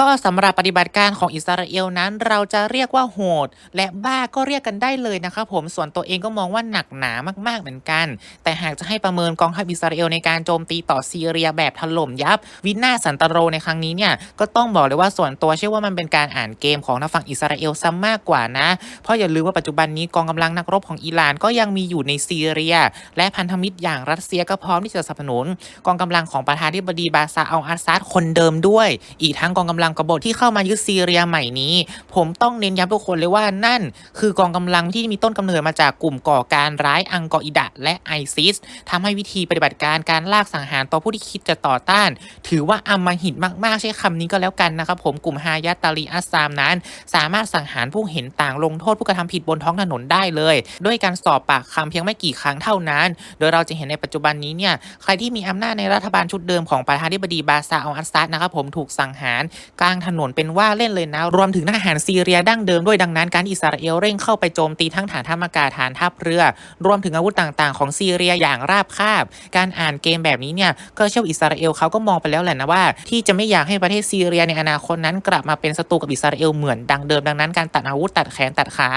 ก็สำหรับปฏิบัติการของอิสราเอลนั้น เราจะเรียกว่าโหด และบ้าก็เรียกกันได้เลยนะครับผมส่วนตัวเองก็มองว่าหนักหนามากๆเหมือนกัน แต่หากจะให้ประเมินกองทัพอิสราเอลในการโจมตีต่อซีเรียแบบถล่มยับ วินาสันตโรในครั้งนี้เนี่ยก็ต้องบอกเลยว่าส่วนตัวเชื่อว่ามันเป็นการอ่านเกมของทางฝั่งอิสราเอลซะมากกว่านะ เพราะอย่าลืมว่าปัจจุบันนี้กองกำลังนักรบของอิหร่านก็ยังมีอยู่ในซีเรีย และพันธมิตรอย่างรัสเซียก็พร้อมที่จะสนับสนุน กองกำลังของประธานาธิบดีบาซาอัลอาซัดคนเดิมด้วย อีกทั้งกองกำลังกบฏที่เข้ามายึดซีเรียใหม่นี้ ผมต้องเน้นย้ำทุกคนเลยว่านั่น คือกองกำลังที่มีต้นกำเนิดมาจากกลุ่มก่อการร้ายอังกออิดะและไอซิสทำให้วิธีปฏิบัติการการลากสังหารต่อผู้ที่คิดจะต่อต้าน ถือว่าอำมหิตมากๆ ใช้คำนี้ก็แล้วกันนะครับผมกลุ่มฮายาตาลีอัสซามนั้น สามารถสังหารผู้เห็นต่างลงโทษผู้กระทำผิดบนท้องถนนได้เลย ด้วยการสอบปากคำเพียงไม่กี่ครั้งเท่านั้น โดยเราจะเห็นในปัจจุบันนี้เนี่ยใครที่มีอำนาจในรัฐบาลชุดเดิมของประธานาธิบดีบาซาอัลอาซัดนะครับผมถูกสังหารกลางถนนเป็นว่าเล่นเลยนะ รวมถึงทหารซีเรียดั้งเดิมด้วยดังนั้นการอิสราเอลเร่งเข้าไปโจมตีทั้งฐานทัพอากาศฐานทัพเรือ รวมถึงอาวุธต่างๆ ของซีเรียอย่างราบคาบ การอ่านเกมแบบนี้เนี่ยก็เชื่ออิสราเอลเขาก็มองไปแล้วแหละนะว่า ที่จะไม่อยากให้ประเทศซีเรียในอนาคตนั้น กลับมาเป็นศัตรูกับอิสราเอลเหมือนดังเดิมดังนั้นการตัดอาวุธตัดแขนตัดขา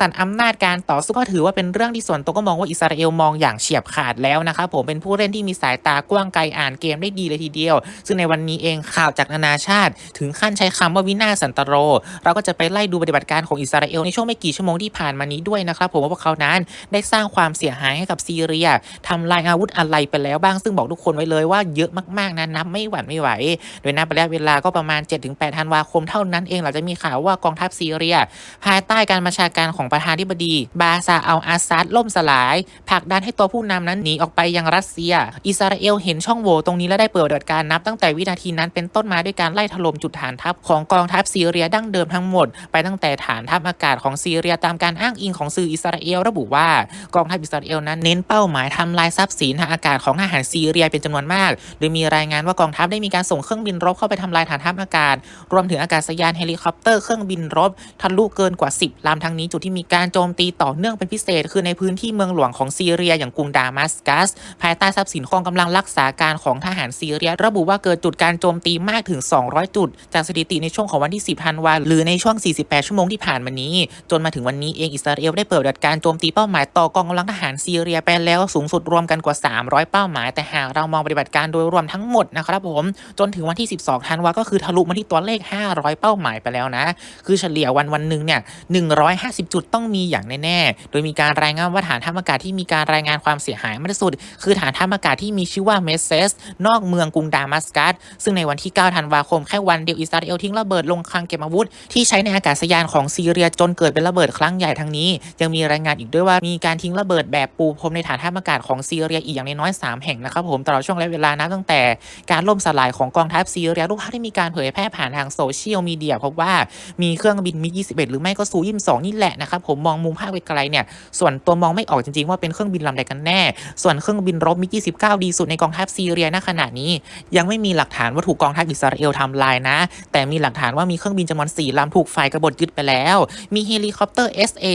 ตัดอำนาจการต่อสู้ก็ถือว่าเป็นเรื่องที่ส่วนตัวก็มองว่าอิสราเอลมองอย่างเฉียบขาดแล้วนะครับผมเป็นผู้เล่นที่มีสายตากว้างไกลอ่านเกมได้ดีเลยทีเดียว ซึ่งในวันนี้เองข่าวจากนานาชาติถึงขั้นใช้คำว่าวินาสันตโร เราก็จะไปไล่ดูปฏิบัติการของอิสราเอลในช่วงไม่กี่ชั่วโมงที่ผ่านมานี้ด้วยนะครับผมว่าพวกเขานั้นได้สร้างความเสียหายให้กับซีเรียทำลายอาวุธอะไรไปแล้วบ้างซึ่งบอกทุกคนไว้เลยว่าเยอะมากๆนะนับไม่หวั่นไม่ไหว โดยนับไประยะเวลาก็ประมาณ 7-8ธันวาคมเท่านั้นเองเราจะมีข่าวว่ากองทัพซีเรีย ภายใต้การบัญชาการของประธานธิบดี บาซาอัลอาซัดล่มสลายผลักดันให้ตัวผู้นำนั้นหนีออกไปยังรัสเซีย อิสราเอลเห็นช่องโหว่ตรงนี้และได้เปิดปฏิบัติการนับตั้งแต่วินาทีนั้นเป็นต้นมาด้วยการไล่ถล่มจุดฐานทัพของกองทัพซีเรียดั้งเดิมทั้งหมด ไปตั้งแต่ฐานทัพอากาศของซีเรียตามการอ้างอิงของสื่ออิสราเอลระบุว่ากองทัพอิสราเอลนั้นเน้นเป้าหมายทำลายทรัพย์สินทางอากาศของทหารซีเรียเป็นจำนวนมาก โดยมีรายงานว่ากองทัพได้มีการส่งเครื่องบินรบเข้าไปทำลายฐานทัพอากาศ รวมถึงอากาศยานเฮลิคอปเตอร์เครื่องบินรบทะลุเกินกว่า 10ลำทั้งนี้จุดที่มีการโจมตีต่อเนื่องเป็นพิเศษ คือในพื้นที่เมืองหลวงของซีเรียอย่างกรุงดามัสกัส ภายใต้ทรัพย์สินกองกำลังรักษาการของทหารซีเรีย ระบุว่าเกิดจุดการโจมตีมากถึง 200 จุดจากสถิติในช่วงของวันที่ 10ธันวาหรือในช่วง 48 ชั่วโมงที่ผ่านมานี้ จนมาถึงวันนี้เองอิสราเอลได้เปิดปฏิบัติการโจมตีเป้าหมายต่อกองกำลังทหารซีเรียไปแล้วสูงสุดรวมกันกว่า 300 เป้าหมาย แต่หากเรามองปฏิบัติการโดยรวมทั้งหมดนะครับผมจนถึงวันที่ 12ธันวาก็คือทะลุมาที่ตัวเลข 500 เป้าหมายไปแล้วนะ คือเฉลี่ยวันวันหนึ่งเนี่ย150 จุดต้องมีอย่างแน่ๆ โดยมีการรายงานว่าฐานทัพอากาศที่มีการรายงานความเสียหายมากที่สุด คือฐานทัพอากาศที่มีชื่อว่าเมสเซสนอกเมืองกรุงดามัสกัสซึ่งในวันที่ 9 ธันวาคมแค่วันเดียวอิสราเอลทิ้งระเบิดลงคลังเก็บอาวุธ ที่ใช้ในอากาศยานของซีเรียจนเกิดเป็นระเบิดครั้งใหญ่ทั้งนี้ ยังมีรายงานอีกด้วยว่ามีการทิ้งระเบิดแบบปูพรมในฐานทัพอากาศของซีเรียอีกอย่างน้อยๆ3แห่งนะครับผมตลอดช่วงระยะเวลานับตั้งแต่การล่มสลายของกองทัพซีเรียรูปภาพที่มีการเผยแพร่ผ่านทางโซเชียลมีเดียพบว่ามีเครื่องบินมิ21 หรือไม่ก็ซู22นี่แหละนะครับผมมองมุมภาพไกลๆเนี่ยส่วนตัวมองไม่ออกจริง ๆ ว่าเป็นเครื่องบินลำใดกันแน่ ส่วนเครื่องบินรบมิก29 ดีสุดในกองทัพซีเรียณขณะนี้ ยังไม่มีหลักฐานว่าถูกกองทัพอิสราเอลทำลายนะแต่มีหลักฐานว่ามีเครื่องบินจำนวน 4 ลำถูกฝ่ายกบฏยึดไปแล้ว มีเฮลิคอปเตอร์ SA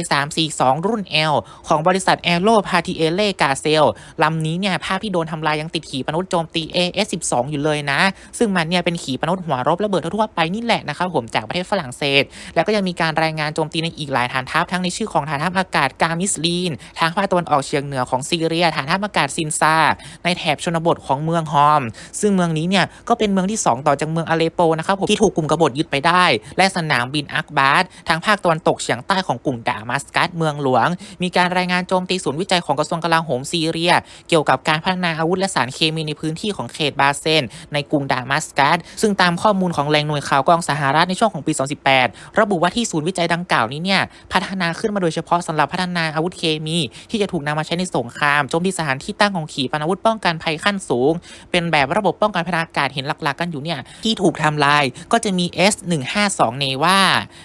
342 รุ่น L ของบริษัทแอโรพาติเอเลกาเซลลำนี้เนี่ยภาพที่โดนทำลายยังติดขีปนาวุธโจมตี AS12 อยู่เลยนะ ซึ่งมันเนี่ยเป็นขีปนาวุธหัวรบระเบิดทั่วไปนี่แหละนะครับผมจากประเทศฝรั่งเศส แล้วก็ยังมีการรายงานโจมตีในอีกหลายฐานทัพทั้งในชื่อของฐานทัพอากาศกามิสลีน ทางภาคตะวันออกเฉียงเหนือของซีเรียฐานทัพอากาศซินซาในแถบชนบทของเมืองฮอม ซึ่งเมืองนี้เนี่ยก็เป็นเมืองที่ 2 ต่อจากเมืองอเลโปนะครับผมที่ถูกกลุ่มกบฏยึดไปได้ และสนามบินอักบาร์ทางภาคตะวันตกเฉียงใต้ของกลุ่มดามัสกัสเมืองหลวง มีการรายงานโจมตีศูนย์วิจัยของกระทรวงกลาโหมซีเรีย เกี่ยวกับการพัฒนาอาวุธและสารเคมีในพื้นที่ของเขตบาเซนในกรุงดามัสกัสซึ่งตามข้อมูลของแหล่งหน่วยข่าวกองสหรัฐในช่วงของปี 2018 ระบุว่าที่ศูนย์วิจัยดังกล่าวนี้เนี่ยพัฒนาขึ้นมาโดยเฉพาะสำหรับพัฒนาอาวุธเคมี ที่จะถูกนำมาใช้ในสงครามโจมตีสถานที่ตั้งของขีปนาวุธป้องกันภัยขั้นสูง เป็นแบบระบบป้องกันพลอากาศเห็นหลักๆ กันอยู่เนี่ยที่ถูกทำลายก็จะมี S152 เนว่า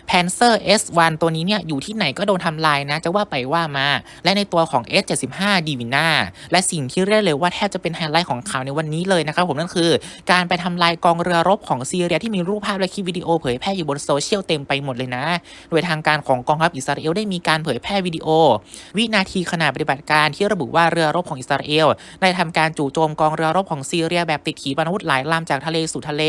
Panzer S1 ตัวนี้เนี่ยอยู่ที่ไหนก็โดนทำลายนะจะว่าไปว่ามา และในตัวของ S75 d i v i n a และสิ่งที่เรียกเลยว่าแทบจะเป็นไฮไลท์ของข่าวในวันนี้เลยนะครับผมนั่นคือ การไปทำลายกองเรือรบของซีเรียที่มีรูปภาพและคลิปวิดีโอเผยแพร่อยู่บนโซเชียลเต็มไปหมดเลยนะ โดยทางการของกองทัพอิสราเอลได้มีการเผยแพร่วิดีโอ วินาทีขณะปฏิบัติการที่ระบุว่าเรือรบของอิสราเอลได้ทำการจู่โจมกองเรือรบของซีเรียแบบติดขีปนาวุธหลายลำจากทะเลสู่ทะเล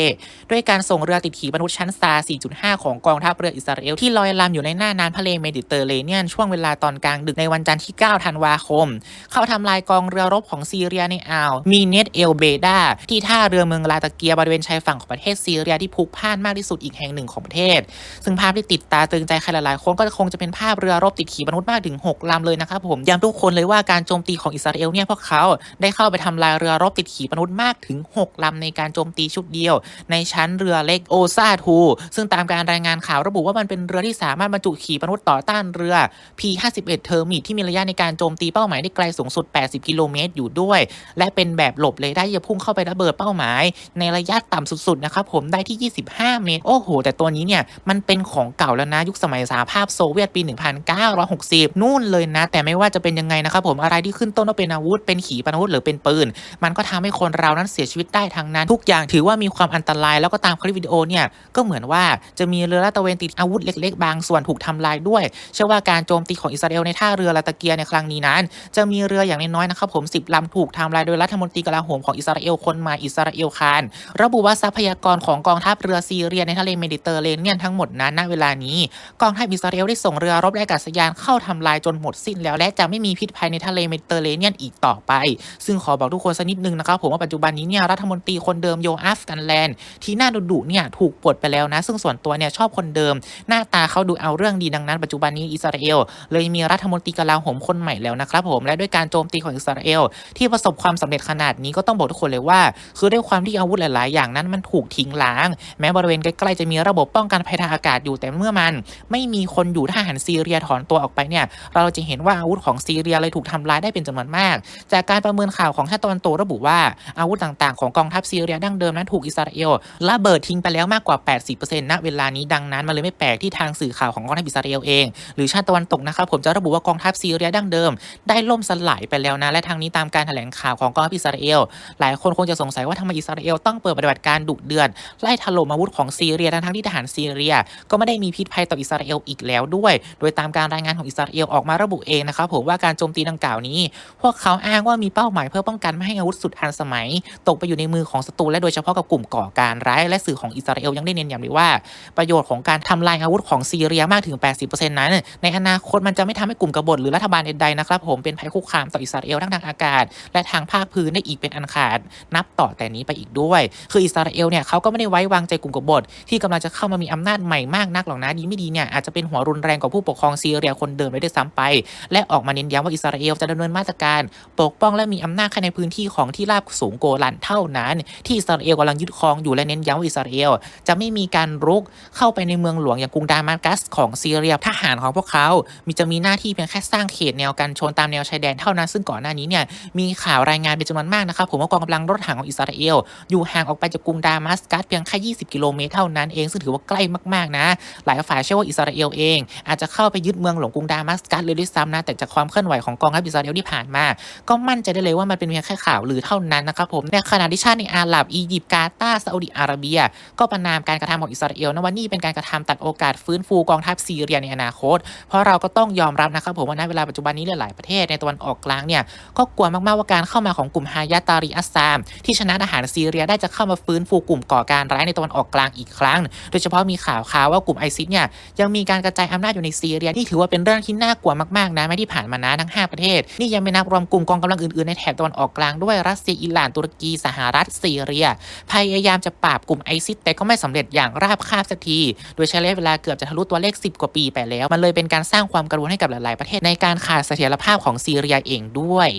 ด้วยการส่งเรือติดขีปนาวุธชั้นซา4.5 ของกองทัพเรืออิสราเอลที่ลอยลำอยู่ในหน้าน้ำทะเลเมดิเตอร์เรเนียนช่วงเวลาตอนกลางดึกในวันจันทร์ที่ 9 ธันวาคม เข้าทำลายกองเรือรบของซีเรียในอ่าวมีเนตเอลเบดาที่ท่าเรือเมืองลาตาเกียบริเวณชายฝั่งของประเทศซีเรียที่พลุกพ่านมากที่สุดอีกแห่งหนึ่งของประเทศ ซึ่งภาพที่ติดตาตึงใจใครหลายๆคนก็คงจะเป็นภาพเรือรบติดขีปนาวุธมากถึง 6ลำเลยนะครับผมย้ำทุกคนเลยว่าการโจมตีของอิสราเอลเนี่ยพวกเขาได้เข้าไปทำลายเรือรบติดขีปนาวุธมากถึง 6ลำในการโจมตีชุดเดียว ในชั้นเรือเล็กโอซาทูซึ่งตามการรายงานข่าวระบุว่ามันเป็นเรือที่สามารถบรรจุขีปนาวุธต่อต้านเรือ P51 เทอร์มิที่มีระยะในการโจมตีเป้าหมายได้ไกลสูงสุด 80 กิโลเมตรอยู่ด้วย และเป็นแบบหลบเลยได้จะพุ่งเข้าไประเบิดเป้าหมาย ในระยะต่ำสุดๆนะครับผมได้ที่ 25 เมตร โอ้โห แต่ตัวนี้เนี่ยมันเป็นของเก่าแล้วนะยุคสมัยสหภาพโซเวียตปี 1960 นู่นเลยนะ แต่ไม่ว่าจะเป็นยังไงนะครับผมอะไรที่ขึ้นต้นว่าเป็นอาวุธ เป็นขีปนาวุธหรือเป็นปืน มันก็ทำให้คนเรานั้นเสียชีวิตได้ทั้งนั้น ทุกอย่างถือว่ามีความอันตรายแล้วก็ตามคลิปวิดีโอเนี่ยก็เหมือนว่าจะมีเรือลาดตระเวนติดอาวุธเล็ก ๆ บางส่วนถูกทำลายด้วย เชื่อว่าการโจมตีของอิสราเอลในท่าเรือลาตาเกียในครั้งนี้นั้น จะมีเรืออย่างน้อยๆนะครับผม10ลำถูกทำลายโดยรัฐมนตรีกลาโหมของอิสราเอลคนใหม่อิสราเอลคานระบุว่าทรัพยากรของกองทัพเรือซีเรียในทะเลเมดิเตอร์เรเนียนทั้งหมดนั้นณเวลานี้ กองทัพอิสราเอลได้ส่งเรือรบและอากาศยานเข้าทำลายจนหมดสิ้นแล้วและจะไม่มีพิษภัยในทะเลเมดิเตอร์เรเนียนอีกต่อไป ซึ่งขอบอกทุกคนสักนิดนึงนะครับผมว่าปัจจุบันนี้เนี่ยรัฐมนตรีคนเดิมโยอาฟกันแลนด์ที่น้าดุๆเนี่ยถูกปลดไปแล้วนะ ซึ่งส่วนตัวเนี่ยชอบคนเดิม หน้าตาเขาดูเอาเรื่องดีดังนั้นปัจจุบันนี้อิสราเอลเลยมีรัฐมนตรีกลาโหมคนใหม่แล้วนะครับผมและด้วยการโจมตีของอิสราเอลที่ประสบความสำเร็จขนาดนี้ก็ต้องบอกทุกคนเลยว่า คือด้วยความที่อาวุธหลาย ๆ อย่างนั้นมันถูกทิ้งล้าง แม้บริเวณใกล้ๆจะมีระบบป้องกันภัยทางอากาศอยู่แต่เมื่อมัน ไม่มีคนอยู่ทหารซีเรียถอนตัวออกไปเนี่ยเราจะเห็นว่าอาวุธของซีเรียเลยถูกทำลายได้เป็นจำนวนมาก จากการประเมินข่าวของชาติตะวันตกระบุว่าอาวุธต่าง ๆ ของกองทัพซีเรียดั้งเดิมนั้นถูกอิสราเอลระเบิดทงไปแล้วมากกว่า 80%ณเวลานี้ดังนั้นมันเลยไม่แปลกที่ทางสื่อข่าวของกองทัพอิสราเอลเอง หรือชาติตะวันตกนะครับผมจะระบุว่ากองทัพซีเรียดั้งเดิม ได้ล่มสลายไปแล้วนะและทางนี้ตามการแถลงข่าวของกองทัพอิสราเอลหลายคนคงจะสงสัยว่าทำไมอิสราเอลต้องเปิดปฏิบัติการดุเดือดไล่ถล่มอาวุธของซีเรียทั้งที่ทหารซีเรีย ก็ไม่ได้มีพิษภัยต่ออิสราเอลอีกแล้วด้วย โดยตามการรายงานของอิสราเอลออกมาระบุเองนะครับผมว่าการโจมตีดังกล่าวนี้ พวกเขาอ้างว่ามีเป้าหมายเพื่อป้องกันไม่ให้อาวุธสุดทันสมัย ตกไปอยู่ในมือของศัตรูและโดยเฉพาะกับกลุ่มก่อการร้ายและสื่อของอิสราเอลยังได้เน้นย้ำด้วยว่าประโยชน์ของการทำลายอาวุธของซีเรียมากถึง 80%นั้น ในอนาคตมันจะไม่ทำให้กลุ่มกบฏหรือรัฐบาลใดๆนะครับผมเป็นภัยคุกคามต่ออิสราเอลทั้งทางอากาศ และทางภาคพื้นได้อีกเป็นอันขาด นับต่อแต่นี้ไปอีกด้วย คืออิสราเอลเนี่ยเขาก็ไม่ได้ไว้วางใจกลุ่มกบฏที่กำลังจะเข้ามามีอำนาจใหม่มากนักหรอกนะดีไม่ดีเนี่ยอาจจะเป็นหัวรุนแรงกว่าผู้ปกครองซีเรียคนเดิมเลยด้วยซ้ำไป และออกมาเน้นย้ำว่าอิสราเอลจะดำเนินมาตรการ ปกป้องและมีอำนาจแค่ในพื้นที่ของที่ราบสูงโกลันเท่านั้น ที่อิสราเอลกำลังยึดครองอยู่และเน้นย้ำว่าอิสราเอลจะไม่มีการรุกเข้าไปในเมืองหลวงอย่างกรุงดามัสกัสของซีเรียทหารของพวกเขา มีจะมีหน้าที่เพียงแค่สร้างเขตแนวกันชนตามแนวชายแดนเท่านั้น ซึ่งก่อนหน้านี้เนี่ยมีข่าวรายงานเป็นจำนวนมากนะครับผมว่ากองกำลังรถถังของอิสราเอล อยู่ห่างออกไปจากกรุงดามัสกัสเพียงแค่20 กิโลเมตรเท่านั้นเองซึ่งถือว่าใกล้มากๆนะ หลายฝ่ายเชื่อว่าอิสราเอลเอง อาจจะเข้าไปยึดเมืองหลวงกรุงดามัสกัสเลยด้วยซ้ำนะแต่จากความเคลื่อนไหวของกองทัพอิสราเอลที่ผ่านมา ก็มั่นใจได้เลยว่ามันเป็นเพียงแค่ข่าวลือเท่านั้นนะครับผมในขณะที่ชาติในอาหรับอียิปต์กาตาร์ซาอุดิอาระเบียก็ประนามการกระทำของอิสราเอลนะว่านี่เป็นการกระทำตัดโอกาสฟื้นฟูกองทัพซีเรียในอนาคต เพราะเราก็ต้องยอมรับนะครับผมว่าณเวลาปัจจุบันนี้หลายประเทศในตะวันออกกลางเนี่ยก็กลัวมากๆว่าการเข้ามาของกลุ่มฮายาตารีอัสซาม ที่ชนะทหารซีเรียได้จะเข้ามาฟื้นฟูกลุ่มก่อการร้ายในตะวันออกกลางอีกครั้ง โดยเฉพาะมีข่าวข่าวว่ากลุ่มไอซิสเนี่ยยังมีการกระจายอำนาจอยู่ในซีเรียที่ถือว่าเป็นเรื่องที่น่ากลัวมากๆนะไม่ที่ผ่านมานะทั้ง 5 ประเทศ นี่ยังไม่นับรวมกลุ่มกองกำลังอื่นๆในแถบตะวันออกกลางด้วยรัสเซียอิหร่านตุรกีสหรัฐซีเรีย พยายามจะปราบกลุ่มไอซิตแต่ก็ไม่สำเร็จอย่างราบคาบสักที โดยใช้ระยะเวลาเกือบจะทะลุตัวเลข 10 กว่าปีไปแล้ว มันเลยเป็นการสร้างความกังวลให้กับหลาย ๆ ประเทศในการขาดเสถียรภาพของซีเรียเองด้วย